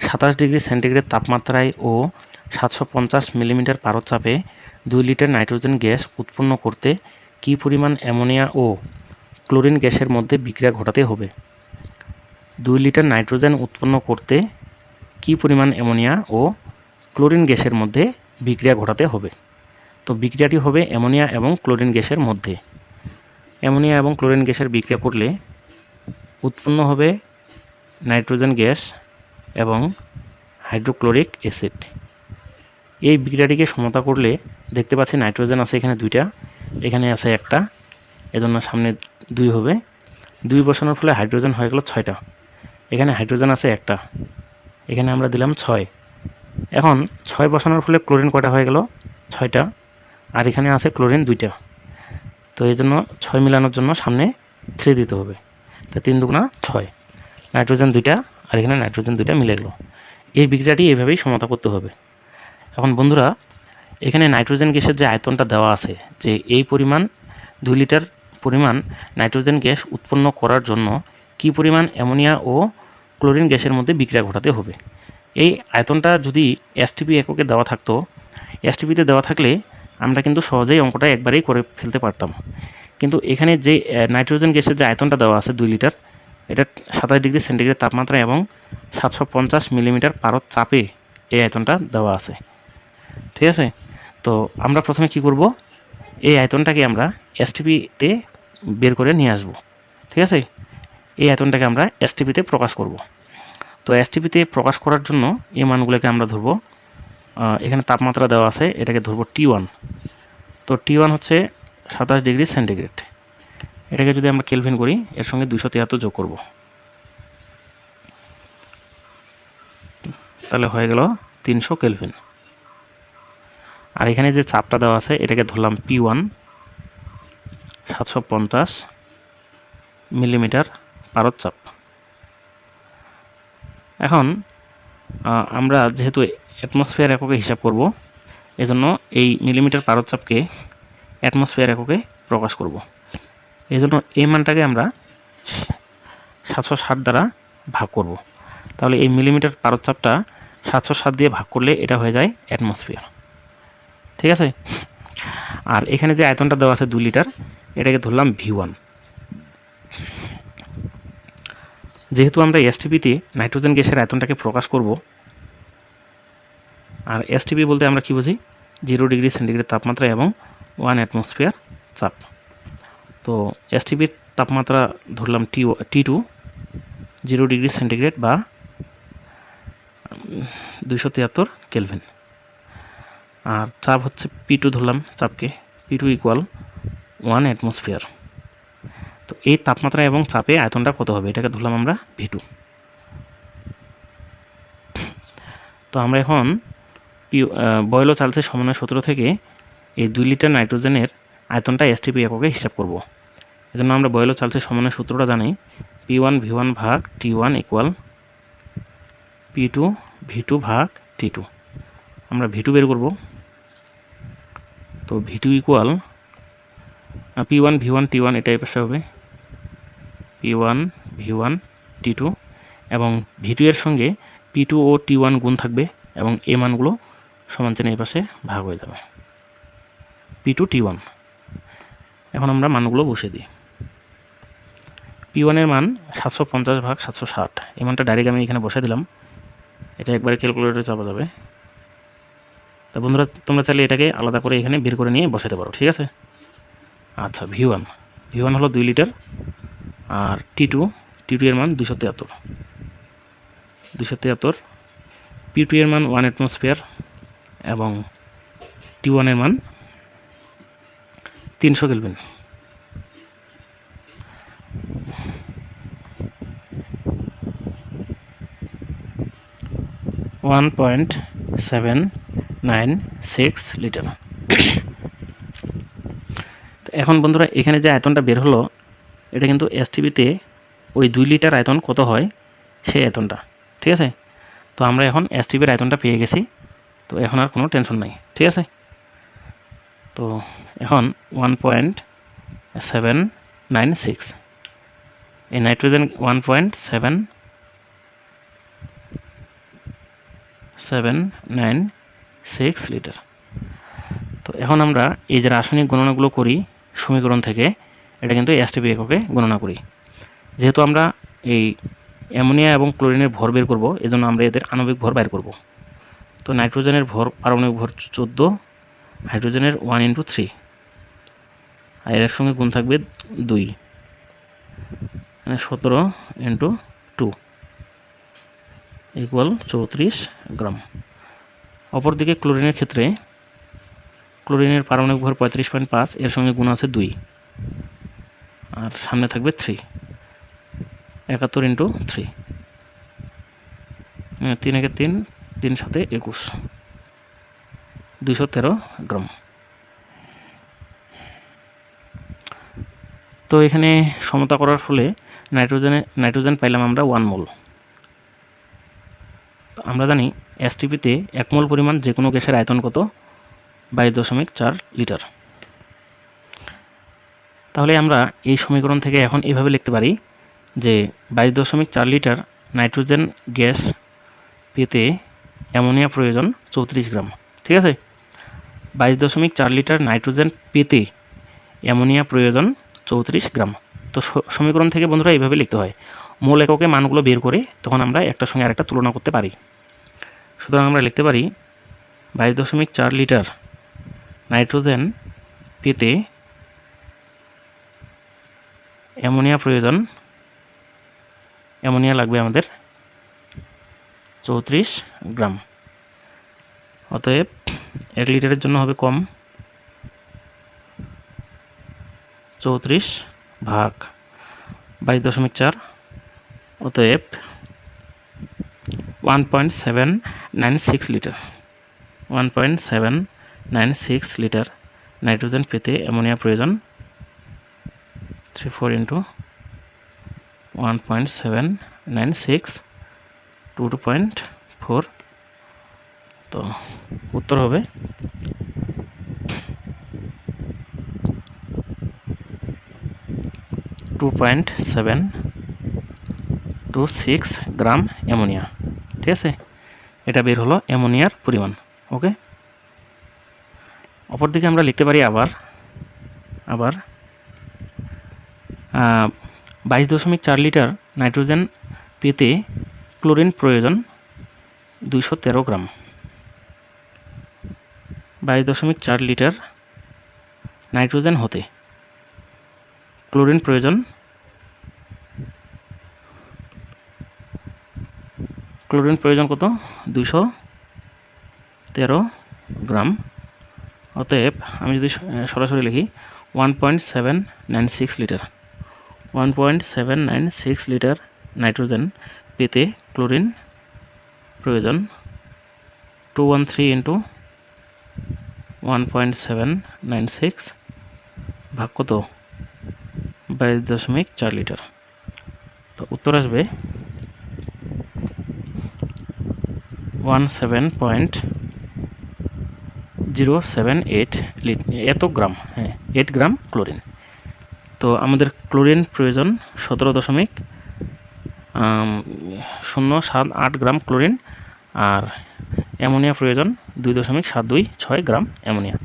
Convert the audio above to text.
সাতাশ degree centigrade তাপমাত্রায় ও সাতশো পঞ্চাশ মিলিমিটার পারদচাপে দুই লিটার নাইট্রোজেন গ্যাস উৎপন্ন করতে কী পরিমাণ অ্যামোনিয়া ও ক্লোরিন গ্যাসের মধ্যে বিক্রিয়া ঘটাতে হবে? দুই লিটার নাইট্রোজেন উৎপন্ন করতে কী পরিমাণ অ্যামোনিয়া ও ক্লোরিন গ্যাসের মধ্যে বিক্রিয়া ঘটাতে হবে? তো বিক্রিয়াটি হবে অ্যামোনিয়া এবং ক্লোরিন গ্যাসের মধ্যে। অ্যামোনিয়া এবং ক্লোরিন গ্যাসের বিক্রিয়া করলে উৎপন্ন হবে নাইট্রোজেন গ্যাস এবং হাইড্রোক্লোরিক অ্যাসিড। এই বিক্রিয়াটিকে সমতা করলে দেখতে পাচ্ছি নাইট্রোজেন আছে এখানে দুইটা, এখানে আছে একটা, এজন্য সামনে দুই হবে। দুই বসানোর ফলে হাইড্রোজেন হয়ে গেল ছয়টা। এখানে হাইড্রোজেন আছে একটা, এখানে আমরা দিলাম ছয়। এখন ছয় বসানোর ফলে ক্লোরিন কটা হয়ে গেল? ছয়টা। আর এখানে আছে ক্লোরিন দুইটা। তো এই জন্য ছয় মিলানোর জন্য সামনে থ্রি দিতে হবে। তো তিন দুগুণা ছয়। নাইট্রোজেন দুইটা আর এখানে নাইট্রোজেন দুইটা মিলে গেল। এই বিক্রিয়াটি এভাবেই সমতা করতে হবে। এখন বন্ধুরা, এখানে নাইট্রোজেন গ্যাসের যে আয়তনটা দেওয়া আছে, যে এই পরিমাণ দুই লিটার পরিমাণ নাইট্রোজেন গ্যাস উৎপন্ন করার জন্য কী পরিমাণ অ্যামোনিয়া ও ক্লোরিন গ্যাসের মধ্যে বিক্রিয়া ঘটাতে হবে। এই আয়তনটা যদি এসটিপি এককে দেওয়া থাকতো, এসটিপিতে দেওয়া থাকলে আমরা কিন্তু সহজেই অঙ্কটা একবারেই করে ফেলতে পারতাম। কিন্তু এখানে যে নাইট্রোজেন গ্যাসের যে আয়তনটা দেওয়া আছে দুই লিটার এটা সাতাশ ডিগ্রি সেন্টিগ্রেড তাপমাত্রা এবং সাতশো পঞ্চাশ মিলিমিটার পারদ চাপে এই আয়তনটা দেওয়া আছে। ঠিক আছে? তো আমরা প্রথমে কি করব? এই আয়তনটাকে আমরা এসটিপিতে বের করে নিয়ে আসব। ঠিক আছে? এই আয়তনটাকে আমরা এসটিপিতে প্রকাশ করব। তো এসটিপিতে প্রকাশ করার জন্য এই মানগুলোকে আমরা ধরবো এখানে তাপমাত্রা দেওয়া আছে, এটাকে ধরবো টি ওয়ান তো টি ওয়ান হচ্ছে সাতাশ ডিগ্রি সেন্টিগ্রেড। এটাকে যদি আমরা কেলভিন করি, এর সঙ্গে দুশো তিয়াত্তর যোগ করব। তাহলে হয়ে গেল তিনশো কেলভিন আর এখানে যে চাপটা দেওয়া আছে, এটাকে ধরলাম পি ওয়ান সাতশো পঞ্চাশ মিলিমিটার পারদ চাপ। এখন আমরা যেহেতু অ্যাটমসফিয়ার এককে হিসাব করব, এজন্য এই মিলিমিটার পারদচাপকে অ্যাটমসফিয়ার এককে প্রকাশ করব। এই জন্য এই মানটাকে আমরা সাতশো ষাট দ্বারা ভাগ করব। তাহলে এই মিলিমিটার পারদচাপটা সাতশো সাত দিয়ে ভাগ করলে এটা হয়ে যায় অ্যাটমসফিয়ার। ঠিক আছে? আর এখানে যে আয়তনটা দেওয়া আছে দু লিটার, এটাকে ধরলাম ভি ওয়ান। যেহেতু আমরা এসটিপিতে নাইট্রোজেন গ্যাসের আয়তনটাকে প্রকাশ করব, আর এসটিপি বলতে আমরা কি বুঝি? জিরো ডিগ্রি সেন্টিগ্রেড তাপমাত্রা এবং ওয়ান অ্যাটমসফিয়ার চাপ। তো এসটিপির তাপমাত্রা ধরলাম T T two zero degree centigrade বা দুইশো তিয়াত্তর কেলভিন আর চাপ হচ্ছে পি টু ধরলাম চাপকে P two equal one atmosphere তো এই তাপমাত্রা এবং চাপে আয়তনটা কত হবে? এটাকে ধরলাম আমরা ভি টু তো আমরা এখন বয়ল চালসের সমন্বয় সূত্র থেকে এই দুই লিটার নাইট্রোজেনের আয়তনটা এসটিপি এককে হিসাব করব। এজন্য আমরা বয়ল চালসের সমানের সূত্রটা জানি পি ওয়ান ভি ওয়ান ভাগ T one equal P two V two ভাগ টি টু আমরা ভি টু বের করব। তো V two equal P one V one T one এটাই পাশে হবে। P one V one T two এবং ভি টু এর সঙ্গে পি টু ও টি ওয়ান গুণ থাকবে এবং এ মানগুলো সমান চেনে এই পাশে ভাগ হয়ে যাবে। পি টু টি ওয়ান এখন আমরা মানগুলো বসে দিই। পি ওয়ানের মান সাতশো পঞ্চাশ ভাগ সাতশো ষাট। এই মানটা ডাইরেক্ট আমি এখানে বসে দিলাম। এটা একবারে ক্যালকুলেটরে চাপা যাবে। তা বন্ধুরা, তোমরা চাইলে এটাকে আলাদা করে এখানে বের করে নিয়ে বসাতে পারো, ঠিক আছে? আচ্ছা ভি ওয়ান ভি ওয়ান হলো দুই লিটার, আর টি টু টি টু এর মান দুশো তিয়াত্তর। দুশো তিয়াত্তর পি টু এর মান ওয়ান অ্যাটমসফিয়ার এবং টি ওয়ানের মান তিনশো kelvin one point seven nine six litre এখন বন্ধুরা, এখানে যে আয়তনটা বের হলো, এটা কিন্তু এসটিভিতে ওই দুই লিটার আয়তন কত হয়? সেই আয়তনটা, ঠিক আছে? তো আমরা এখন এসটিভির আয়তনটা পেয়ে গেছি। তো এখন আর কোনো টেনশন নাই, ঠিক আছে? তো এখন one point seven nine six এই nitrogen one point seven seven nine six litre. তো এখন আমরা এই যে রাসায়নিক গণনাগুলো করি সমীকরণ থেকে, এটা কিন্তু এসটিপি এককে গণনা করি। যেহেতু আমরা এই অ্যামোনিয়া এবং ক্লোরিনের ভর বের করব, এজন্য আমরা এদের আণবিক ভর বের করব। তো নাইট্রোজেনের ভর, পারমাণবিক ভর চোদ্দ, হাইড্রোজেনের ওয়ান ইন্টু থ্রি। আর এর সঙ্গে গুণ থাকবে দুই। মানে সতেরো ইন্টু ইকুয়াল চৌত্রিশ গ্রাম। অপরদিকে ক্লোরিনের ক্ষেত্রে, ক্লোরিনের পারমাণবিক ভর পঁয়ত্রিশ পয়েন্ট পাঁচ, এর সঙ্গে গুণ আছে দুই। আর সামনে থাকবে থ্রি। একাত্তর ইন্টু থ্রি। তিন একে তিন তিন সাথে একুশ। দুইশো তেরো গ্রাম। তো এখানে সমতা করার ফলে নাইট্রোজেনে, নাইট্রোজেন পাইলাম আমরা ওয়ান মোল। আমরা জানি এসটিপিতে এক মোল পরিমাণ যে কোনো গ্যাসের আয়তন কত? বাইশ দশমিক চার লিটার। তাহলে আমরা এই সমীকরণ থেকে এখন এভাবে লিখতে পারি যে বাইশ দশমিক চার লিটার নাইট্রোজেন গ্যাস পেতে অ্যামোনিয়া প্রয়োজন চৌত্রিশ গ্রাম, ঠিক আছে? বাইশ দশমিক চার লিটার নাইট্রোজেন পেতে অ্যামোনিয়া প্রয়োজন চৌত্রিশ গ্রাম। তো সমীকরণ থেকে বন্ধুরা এইভাবে লিখতে হয়। মূল এককে মানগুলো বের করে তখন আমরা একটার সঙ্গে আরেকটা তুলনা করতে পারি। সুতরাং আমরা লিখতে পারি বাইশ দশমিক চার লিটার নাইট্রোজেন পেতে অ্যামোনিয়া প্রয়োজন। অ্যামোনিয়া লাগবে আমাদের চৌত্রিশ গ্রাম। অতএব এক লিটারের জন্য হবে কম চৌত্রিশ ভাগ বাইশ দশমিক চার। অতএব one point seven nine six litre one point seven nine six litre nitrogen পেতে অ্যামোনিয়া প্রয়োজন three four into one point seven nine six two two point four তো উত্তর হবে two point seven two six gram ammonia ঠিক আছে? এটা বের হলো অ্যামোনিয়ার পরিমাণ, ওকে? অপরদিকে আমরা লিখতে পারি আবার আবার বাইশ দশমিক চার লিটার নাইট্রোজেন পেতে ক্লোরিন প্রয়োজন দুইশো তেরো গ্রাম। বাইশ দশমিক চার লিটার নাইট্রোজেন হতে ক্লোরিন প্রয়োজন ক্লোরিন প্রয়োজন কত? দুশো তেরো গ্রাম। অতএব আমি যদি সরাসরি লিখি one point seven nine six litre one point seven nine six litre nitrogen পেতে ক্লোরিন প্রয়োজন two one three into one point seven nine six ভাগ কত? বাইশ দশমিক চার লিটার তো উত্তর আসবে one seven point zero seven eight এত গ্রাম হ্যাঁ এইট গ্রাম ক্লোরিন তো আমাদের ক্লোরিন প্রয়োজন সতেরো দশমিক শূন্য সাত আট গ্রাম ক্লোরিন আর অ্যামোনিয়া প্রয়োজন দুই দশমিক সাত দুই ছয় গ্রাম অ্যামোনিয়া